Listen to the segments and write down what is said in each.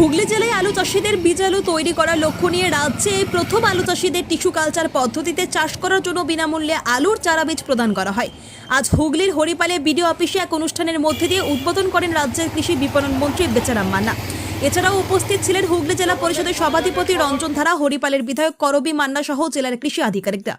হুগলি জেলায় আলু চাষিদের বীজ আলু তৈরি করার লক্ষ্য নিয়ে রাজ্যে এই প্রথম আলু চাষিদের টিস্যু কালচার পদ্ধতিতে চাষ করার জন্য বিনামূল্যে আলুর চারা বীজ প্রদান করা হয়। আজ হুগলির হরিপালে বিডিও অফিসে এক অনুষ্ঠানের মধ্যে দিয়ে উদ্বোধন করেন রাজ্যের কৃষি বিপণন মন্ত্রী বেচারাম মান্না। এছাড়াও উপস্থিত ছিলেন হুগলি জেলা পরিষদের সভাধিপতি রঞ্জন ধারা, হরিপালের বিধায়ক করবি মান্না সহ জেলার কৃষি আধিকারিকরা।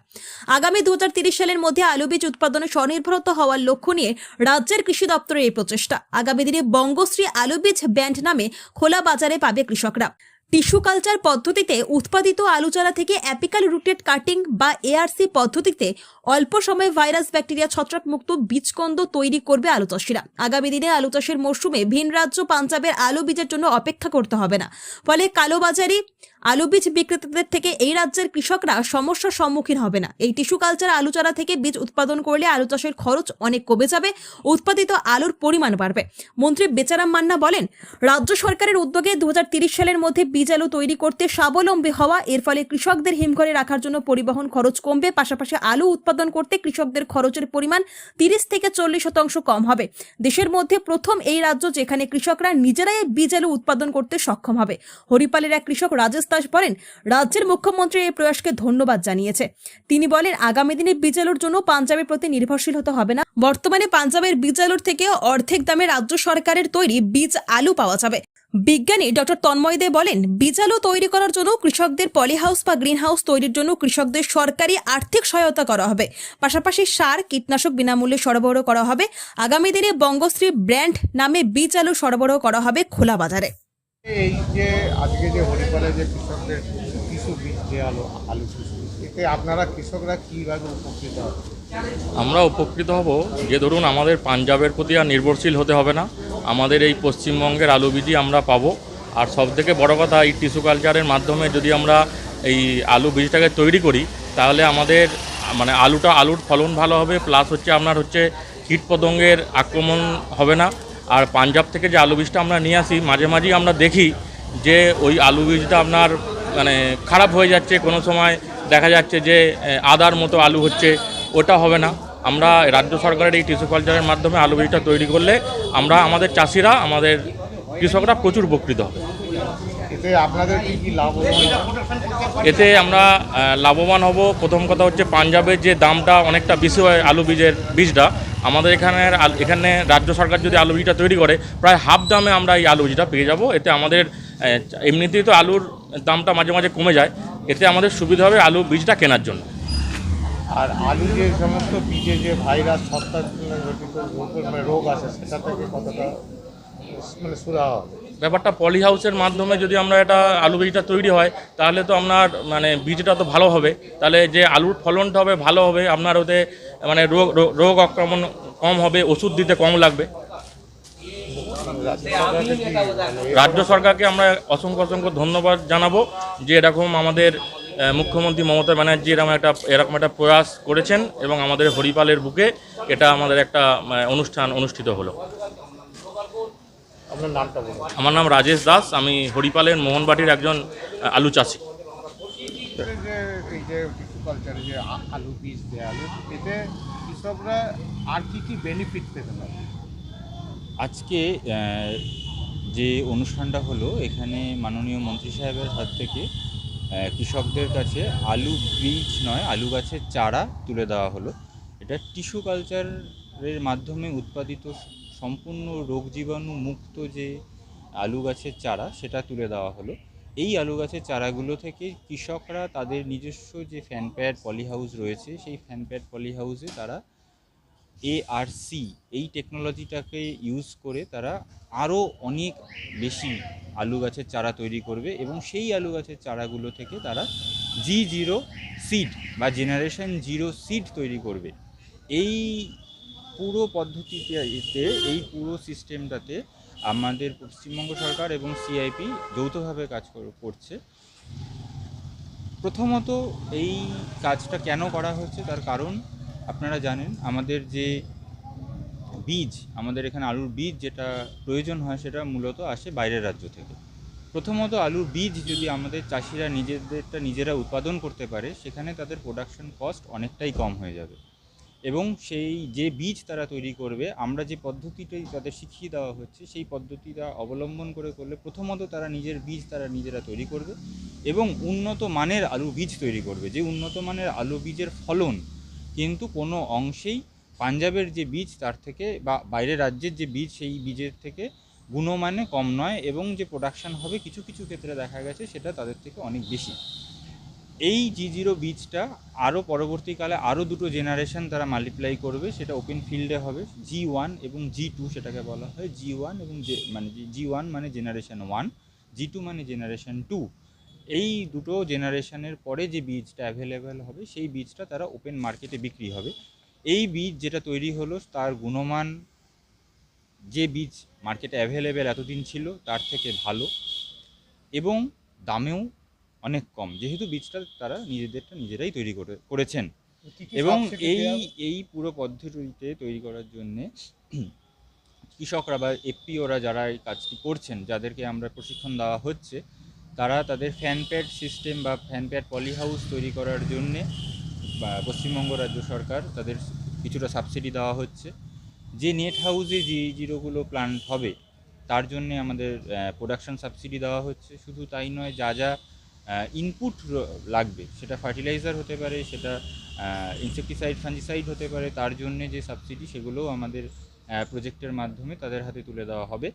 আগামী দু সালের মধ্যে আলু বীজ উৎপাদনে স্বনির্ভরতা হওয়ার লক্ষ্য নিয়ে রাজ্যের কৃষি দপ্তরের এই প্রচেষ্টা। আগামী দিনে বঙ্গশ্রী আলু বীজ ব্যান্ড নামে খোলা বাজারে পাবে কৃষকরা। টিস্যু কালচার পদ্ধতিতে উৎপাদিত আলুচারা থেকে অ্যাপিকাল রুটেড কাটিং বা এআরসি পদ্ধতিতে অল্প সময়ে ভাইরাস ব্যাকটেরিয়া ছত্রাকমুক্ত বীজকন্দ তৈরি করবে আলু চাষিরা। আগামী দিনে আলু চাষের মরশুমে ভিন রাজ্য পাঞ্জাবের আলু বীজের জন্য অপেক্ষা করতে হবে না। ফলে কালোবাজারি আলু বীজ বিক্রেতাদের থেকে এই রাজ্যের কৃষকরা সমস্যার সম্মুখীন হবে না। এই টিস্যু কালচার আলু চারা থেকে বীজ উৎপাদন করলে আলু চাষের খরচ অনেক কমে যাবে, উৎপাদিত আলুর পরিমাণ বাড়বে। মন্ত্রী বেচারাম মান্না বলেন, রাজ্য সরকারের উদ্যোগে দু সালের মধ্যে বীজ আলু তৈরি করতে স্বাবলম্বী হওয়া, এর ফলে কৃষকদের হিমঘরে রাখার জন্য পরিবহন খরচ কমবে, পাশাপাশি আলু উৎপাদন করতে কৃষকদের খরচের পরিমাণ তিরিশ থেকে চল্লিশ শতাংশ কম হবে। দেশের মধ্যে প্রথম এই রাজ্য যেখানে কৃষকরা নিজেরাই বীজ আলু উৎপাদন করতে সক্ষম হবে। হরিপালের এক কৃষক রাজেশ দাস বলেন রাজ্যের মুখ্যমন্ত্রী এই প্রয়াসকে ধন্যবাদ জানিয়েছে। তিনি বলেন, আগামী দিনে বীজ আলুর জন্য পাঞ্জাবের প্রতি নির্ভরশীল হতে হবে না। বর্তমানে পাঞ্জাবের বীজ আলুর থেকে অর্ধেক দামে রাজ্য সরকারের তৈরি বীজ আলু পাওয়া যাবে। বিজ্ঞানী ডক্টর তন্ময় দে বলেন বীজ আলু তৈরি করার জন্য কৃষকদের পলিহাউস বা গ্রিন হাউস তৈরির জন্য কৃষকদের সরকারি আর্থিক সহায়তা করা হবে। পাশাপাশি সার, কীটনাশক বিনামূল্যে সরবরাহ করা হবে। আগামী দিনে বঙ্গশ্রী ব্র্যান্ড নামে বীজ আলু সরবরাহ করা হবে খোলা বাজারে। এই যে আজকে যে হরিপালে যে কৃষকদের কৃষি বীজ যে আলু আলু এতে আপনারা কৃষকরা কীভাবে উপকৃত হবে আমরা উপকৃত হব। যে ধরুন আমাদের পাঞ্জাবের প্রতি আর নির্ভরশীল হতে হবে না। আমাদের এই পশ্চিমবঙ্গের আলু বীজই আমরা পাবো। আর সবথেকে বড় কথা, এই টিস্যু কালচারের মাধ্যমে যদি আমরা এই আলু বীজটাকে তৈরি করি, তাহলে আমাদের মানে আলুটা, আলুর ফলন ভালো হবে, প্লাস হচ্ছে আপনার হচ্ছে কীটপতঙ্গের আক্রমণ হবে না। আর পাঞ্জাব থেকে যে আলু বীজটা আমরা নিয়ে আসি মাঝে মাঝেই আমরা দেখি যে ওই আলু বীজটা আপনার মানে খারাপ হয়ে যাচ্ছে। কোনো সময় দেখা যাচ্ছে যে আদার মতো আলু হচ্ছে। ওটা হবে না। আমরা রাজ্য সরকারের এই টিস্যু কালচারের মাধ্যমে আলু বীজটা তৈরি করলে আমরা আমাদের চাষিরা আমাদের কৃষকরা প্রচুর উপকৃত হবে। এতে আপনাদের কি কি লাভ হবে এতে আমরা লাভবান হব। প্রথম কথা হচ্ছে পাঞ্জাবের যে দামটা অনেকটা বেশি হয় আলু বীজের বীজটা আমাদের এখানের আল- এখানে রাজ্য সরকার যদি আলু বীজটা তৈরি করে প্রায় হাফ দামে আমরা এই আলু বীজটা পেয়ে যাব। এতে আমাদের এমনিতেই তো আলুর দামটা মাঝে মাঝে কমে যায়। এতে আমাদের সুবিধা হবে আলু বীজটা কেনার জন্য। আর আলু যে সমস্ত বীজে যে ভাইরাস রোগ আছে সেটা থেকে কতটা মানে সুরা হবে? ব্যাপারটা পলি হাউসের মাধ্যমে যদি আমরা এটা আলু বীজটা তৈরি হয় তাহলে তো আপনার মানে বীজটা তো ভালো হবে। তাহলে যে আলুর ফলনটা হবে ভালো হবে। আপনার ওতে মানে রোগ রোগ- আক্রমণ কম হবে ওষুধ দিতে কম লাগবে। রাজ্য সরকারকে আমরা অসংখ্য অসংখ্য ধন্যবাদ জানাব যে এরকম আমাদের মুখ্যমন্ত্রী মমতা ব্যানার্জি এরকম একটা এরকম একটা প্রয়াস করেছেন এবং আমাদের হরিপালের বুকে এটা আমাদের একটা অনুষ্ঠান অনুষ্ঠিত হলো। আমার নাম রাজেশ দাস আমি হরিপালের মোহনবাটির একজন আলু চাষি। কালচারে যে আলু, বীজ দেয় এতে কৃষকরা আর কি কি বেনিফিট পেতে পারে? আজকে যে অনুষ্ঠানটা হলো, এখানে মাননীয় মন্ত্রী সাহেবের হাত থেকে কৃষকদের কাছে আলু বীজ নয়, আলু গাছের চারা তুলে দেওয়া হলো। এটা টিস্যু কালচারের মাধ্যমে উৎপাদিত সম্পূর্ণ রোগ জীবাণু মুক্ত যে আলু গাছের চারা, সেটা তুলে দেওয়া হলো। এই আলু গাছের চারাগুলো থেকে কৃষকরা তাদের নিজস্ব যে ফ্যান প্যাড পলি হাউস রয়েছে, সেই ফ্যান প্যাড পলি হাউসে তারা এআরসি এই টেকনোলজিটাকে ইউজ করে তারা আরও অনেক বেশি আলু গাছের চারা তৈরি করবে এবং সেই আলু গাছের চারাগুলো থেকে তারা জি জিরো সিড বা জেনারেশন জিরো সিড তৈরি করবে। এই পুরো পদ্ধতিতে, এই পুরো সিস্টেমটাতে আমাদের পশ্চিমবঙ্গ সরকার এবং সিআইপি যৌথভাবে কাজ কর- করছে। প্রথমত এই কাজটা কেন করা হচ্ছে তার কারণ আপনারা জানেন, আমাদের যে বীজ, আমাদের এখানে আলুর বীজ যেটা প্রয়োজন হয় সেটা মূলত আসে বাইরের রাজ্য থেকে। প্রথমত আলুর বীজ যদি আমাদের চাষিরা নিজেদেরটা নিজেরা উৎপাদন করতে পারে, সেখানে তাদের প্রোডাকশন কস্ট অনেকটাই কম হয়ে যাবে। এবং সেই যে বীজ তারা তৈরি করবে, আমরা যে পদ্ধতিটাই তাদের শিখিয়ে দেওয়া হচ্ছে, সেই পদ্ধতিটা অবলম্বন করে করলে প্রথমত তারা নিজের বীজ তারা নিজেরা তৈরি করবে এবং উন্নত মানের আলু বীজ তৈরি করবে। যে উন্নত মানের আলু বীজের ফলন কিন্তু কোনো অংশেই পাঞ্জাবের যে বীজ তার থেকে বা বাইরের রাজ্যের যে বীজ, সেই বীজের থেকে গুণমানে কম নয় এবং যে প্রোডাকশন হবে কিছু কিছু ক্ষেত্রে দেখা গেছে সেটা তাদের থেকে অনেক বেশি। এই জি জিরো বীজটা আরও পরবর্তীকালে আরও দুটো জেনারেশন তারা মাল্টিপ্লাই করবে, সেটা ওপেন ফিল্ডে হবে জি ওয়ান এবং জি টু সেটাকে বলা হয় জি ওয়ান এবং মানে জি ওয়ান মানে জেনারেশন ওয়ান জি টু মানে জেনারেশন টু এই দুটো জেনারেশনের পরে যে বীজটা অ্যাভেলেবেল হবে, সেই বীজটা তারা ওপেন মার্কেটে বিক্রি হবে। এই বীজ যেটা তৈরি হলো, তার গুণমান যে বীজ মার্কেটে অ্যাভেলেবেল এতদিন ছিল, তার থেকে ভালো। এবং দামেও অনেক কম। যেহেতু বীজটা তারা নিজেদেরটা নিজেরাই তৈরি করে করেছেন। এবং এই এই পুরো পদ্ধতিতে তৈরি করার জন্যে কৃষকরা বা এফপিওরা যারা এই কাজটি করছেন যাদেরকে আমরা প্রশিক্ষণ দেওয়া হচ্ছে তারা তাদের ফ্যান প্যাড সিস্টেম বা ফ্যান প্যাড পলি হাউস তৈরি করার জন্যে বা পশ্চিমবঙ্গ রাজ্য সরকার তাদের কিছুটা সাবসিডি দেওয়া হচ্ছে। যে নেট হাউসে যে জিরোগুলো প্ল্যান্ট হবে তার জন্যে আমাদের প্রোডাকশন সাবসিডি দেওয়া হচ্ছে। শুধু তাই নয় যা যা ইনপুট লাগবে। সেটা ফার্টিলাইজার হতে পারে, সেটা ইনসেকটিসাইড ফাঞ্জিসাইড হতে পারে, তার জন্যে যে সাবসিডি সেগুলোও আমাদের প্রজেক্টের মাধ্যমে তাদের হাতে তুলে দেওয়া হবে।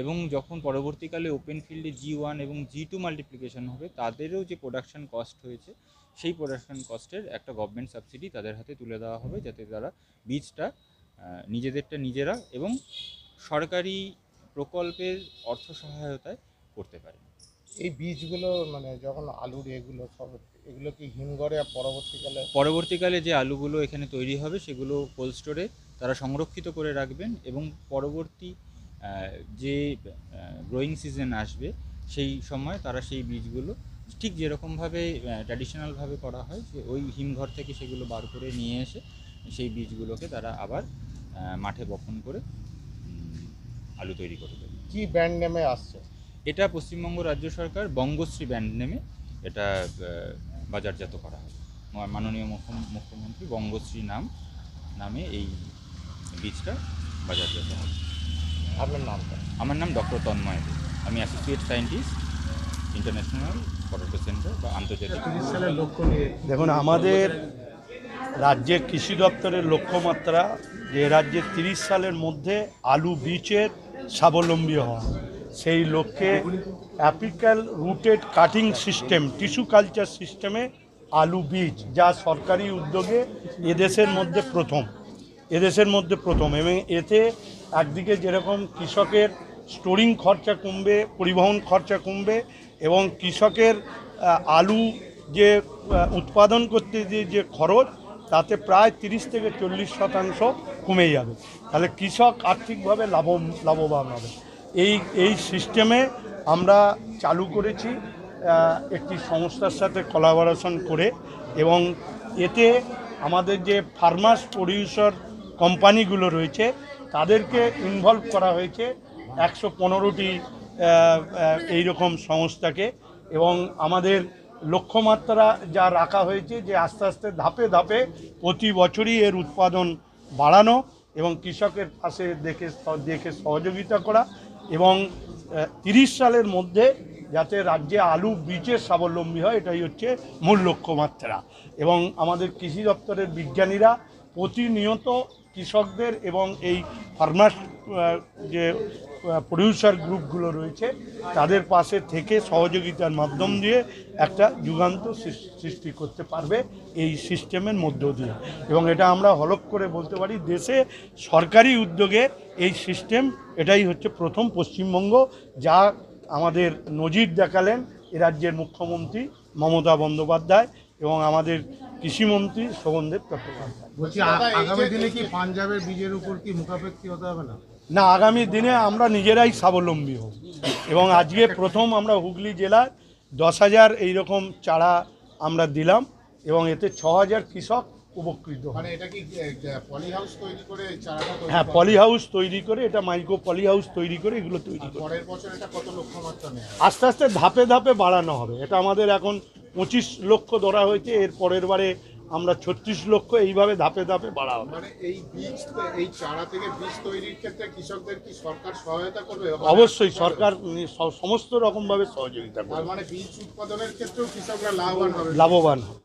এবং যখন পরবর্তীকালে ওপেন ফিল্ডে জি ওয়ান এবং জি টু মাল্টিপ্লিকেশন হবে, তাদেরও যে প্রোডাকশন কস্ট হয়েছে, সেই প্রোডাকশন কস্টের একটা গভর্নমেন্ট সাবসিডি তাদের হাতে তুলে দেওয়া হবে, যাতে তারা বীজটা নিজেদেরটা নিজেরা এবং সরকারি প্রকল্পের অর্থ সহায়তায় করতে পারে এই বীজগুলো মানে যখন আলুর এগুলো সব এগুলো কি হিমঘরে আর পরবর্তীকালে? পরবর্তীকালে যে আলুগুলো এখানে তৈরি হবে সেগুলো কোল্ড স্টোরে তারা সংরক্ষিত করে রাখবেন এবং পরবর্তী যে গ্রোয়িং সিজন আসবে সেই সময় তারা সেই বীজগুলো ঠিক যেরকমভাবে ট্র্যাডিশনালভাবে করা হয় সে ওই হিমঘর থেকে সেগুলো বার করে নিয়ে এসে সেই বীজগুলোকে তারা আবার মাঠে বপন করে আলু তৈরি করে দেবে। কি ব্র্যান্ড নেমে আসছে? এটা পশ্চিমবঙ্গ রাজ্য সরকার বঙ্গশ্রী ব্যান্ড নেমে এটা বাজারজাত করা হয়। মাননীয় মুখ্য- মুখ্যমন্ত্রী বঙ্গশ্রী নাম নামে এই বীজটা বাজারজাত হবে আপনার নামটা? আমার নাম ডক্টর তন্ময়। আমি associate scientist international potato centre বা আন্তর্জাতিক দেখুন আমাদের রাজ্যের কৃষি দপ্তরের লক্ষ্যমাত্রা যে রাজ্যের তিরিশ সালের মধ্যে আলু বীজের স্বাবলম্বী হওয়া। সেই লক্ষ্যে apical rooted cutting system, tissue culture সিস্টেমে আলু বীজ, যা সরকারি উদ্যোগে এদেশের মধ্যে প্রথম, এদেশের মধ্যে প্রথম। এবং এতে একদিকে যেরকম কৃষকের স্টোরিং খরচা কমবে, পরিবহন খরচা কমবে, এবং কৃষকের আলু যে উৎপাদন করতে যে যে খরচ, তাতে প্রায় তিরিশ থেকে চল্লিশ শতাংশ কমে যাবে। তাহলে কৃষক আর্থিকভাবে লাভ লাভবান হবে। এই এই সিস্টেমে আমরা চালু করেছি একটি সংস্থার সাথে কোলাবোরেশন করে এবং এতে আমাদের যে ফার্মাস প্রডিউসার কোম্পানিগুলো রয়েছে, তাদেরকে ইনভলভ করা হয়েছে একশো পনেরোটি এইরকম সংস্থাকে এবং আমাদের লক্ষ্যমাত্রা যা রাখা হয়েছে যে আস্তে আস্তে ধাপে ধাপে প্রতি বছরই এর উৎপাদন বাড়ানো এবং কৃষকের পাশে দেখে দেখে সহযোগিতা করা এবং তিরিশ সালের মধ্যে যাতে রাজ্যে আলু বীজের স্বাবলম্বী হয়, এটাই হচ্ছে মূল লক্ষ্যমাত্রা। এবং আমাদের কৃষি দপ্তরের বিজ্ঞানীরা প্রতিনিয়ত কৃষকদের এবং এই ফার্মার্স যে প্রডিউসার গ্রুপগুলো রয়েছে, তাদের পাশে থেকে সহযোগিতার মাধ্যম দিয়ে একটা যুগান্ত সৃষ্টি করতে পারবে এই সিস্টেমের মধ্য দিয়ে। এবং এটা আমরা হলপ করে বলতে পারি, দেশে সরকারি উদ্যোগে এই সিস্টেম, এটাই হচ্ছে প্রথম পশ্চিমবঙ্গ, যা আমাদের নজির দেখালেন এ রাজ্যের মুখ্যমন্ত্রী মমতা বন্দ্যোপাধ্যায়। এবং আমাদের কৃষিমন্ত্রী শোভনদেব চট্টোপাধ্যায়। বলছি আগামী দিনে কি পাঞ্জাবের বীজের উপর কি মুখাপেক্ষি হতে হবে না? না আগামী দিনে আমরা নিজেরাই স্বাবলম্বী হব। এবং আজকে প্রথম আমরা হুগলি জেলায় দশ হাজার এইরকম চারা আমরা দিলাম এবং এতে ছ হাজার কৃষক উপকৃত মানে হ্যাঁ? পলি হাউস তৈরি করে এটা মাইক্রো পলি হাউস তৈরি করে এগুলো তৈরি করে। আস্তে আস্তে ধাপে ধাপে বাড়ানো হবে। এটা আমাদের এখন পঁচিশ লক্ষ ধরা হয়েছে এর পরের বারে আমরা ছত্রিশ লক্ষ এইভাবে ধাপে ধাপে বাড়া হবে মানে এই বীজ এই চারা থেকে বীজ তৈরির ক্ষেত্রে কৃষকদের কি সরকার সহায়তা করবে? অবশ্যই সরকার সমস্ত রকমভাবে সহযোগিতা করবে। মানে বীজ উৎপাদনের ক্ষেত্রেও কৃষকরা লাভবান হবে। লাভবান হবে।